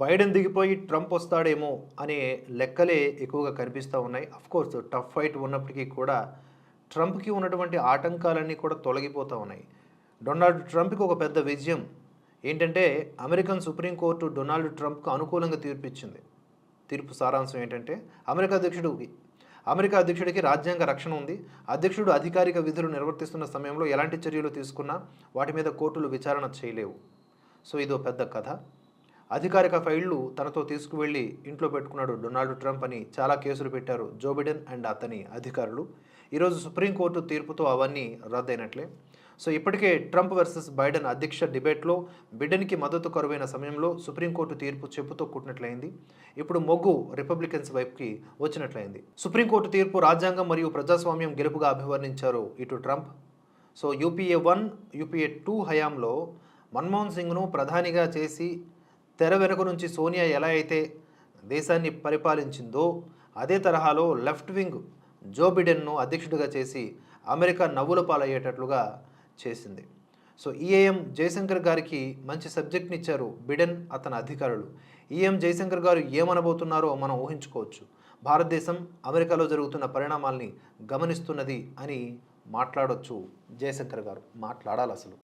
Biden దిగిపోయి Trump వస్తాడేమో అనే లెక్కలే ఎక్కువగా కనిపిస్తూ ఉన్నాయి. కోర్స్ టఫ్ ఫైట్ ఉన్నప్పటికీ కూడా ట్రంప్కి ఉన్నటువంటి ఆటంకాలన్నీ కూడా తొలగిపోతూ ఉన్నాయి. డొనాల్డ్ ట్రంప్కి ఒక పెద్ద విజయం ఏంటంటే అమెరికన్ సుప్రీంకోర్టు డొనాల్డ్ ట్రంప్కు అనుకూలంగా తీర్పిచ్చింది. తీర్పు సారాంశం ఏంటంటే అమెరికా అధ్యక్షుడు అమెరికా అధ్యక్షుడికి రాజ్యాంగ రక్షణ ఉంది. అధ్యక్షుడు అధికారిక విధులు నిర్వర్తిస్తున్న సమయంలో ఎలాంటి చర్యలు తీసుకున్నా వాటి మీద కోర్టులు విచారణ చేయలేవు. సో ఇదో పెద్ద కథ. అధికారిక ఫైళ్ళు తనతో తీసుకువెళ్ళి ఇంట్లో పెట్టుకున్నాడు డొనాల్డ్ ట్రంప్ అని చాలా కేసులు పెట్టారు జో బిడెన్ అండ్ అతని అధికారులు. ఈరోజు సుప్రీంకోర్టు తీర్పుతో అవన్నీ రద్దయినట్లే. సో ఇప్పటికే ట్రంప్ వర్సెస్ బైడెన్ అధ్యక్ష డిబేట్లో బిడెన్కి మద్దతు కరువైన సమయంలో సుప్రీంకోర్టు తీర్పు చెప్పుతో కుట్టినట్లయింది. ఇప్పుడు మొగ్గు రిపబ్లికన్స్ వైపుకి వచ్చినట్లయింది. సుప్రీంకోర్టు తీర్పు రాజ్యాంగం మరియు ప్రజాస్వామ్యం గెలుపుగా అభివర్ణించారు ఇటు Trump. So UPA one UPA two హయాంలో మన్మోహన్ సింగ్ను ప్రధానిగా చేసి తెర వెనుక నుంచి సోనియా ఎలా అయితే దేశాన్ని పరిపాలించిందో అదే తరహాలో లెఫ్ట్ వింగ్ జో బిడెన్ను అధ్యక్షుడిగా చేసి అమెరికా నవ్వుల పాలయ్యేటట్లుగా చేసింది. సో ఈఏఎం జయశంకర్ గారికి మంచి సబ్జెక్ట్ని ఇచ్చారు బిడెన్ అతని అధికారులు. ఈఎం జయశంకర్ గారు ఏమనబోతున్నారో మనం ఊహించుకోవచ్చు. భారతదేశం అమెరికాలో జరుగుతున్న పరిణామాల్ని గమనిస్తున్నది అని మాట్లాడొచ్చు జయశంకర్ గారు. మాట్లాడాలి అసలు